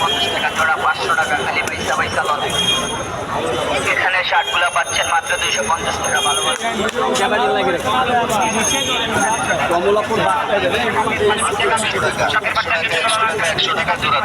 পঞ্চাশ টাকা জোড়া পাঁচশো টাকা খালি পয়সা পয়সা লনে এখানে শার্টগুলো পাচ্ছেন মাত্র দুইশো পঞ্চাশ টাকা, ভালো একশো টাকা জোড়া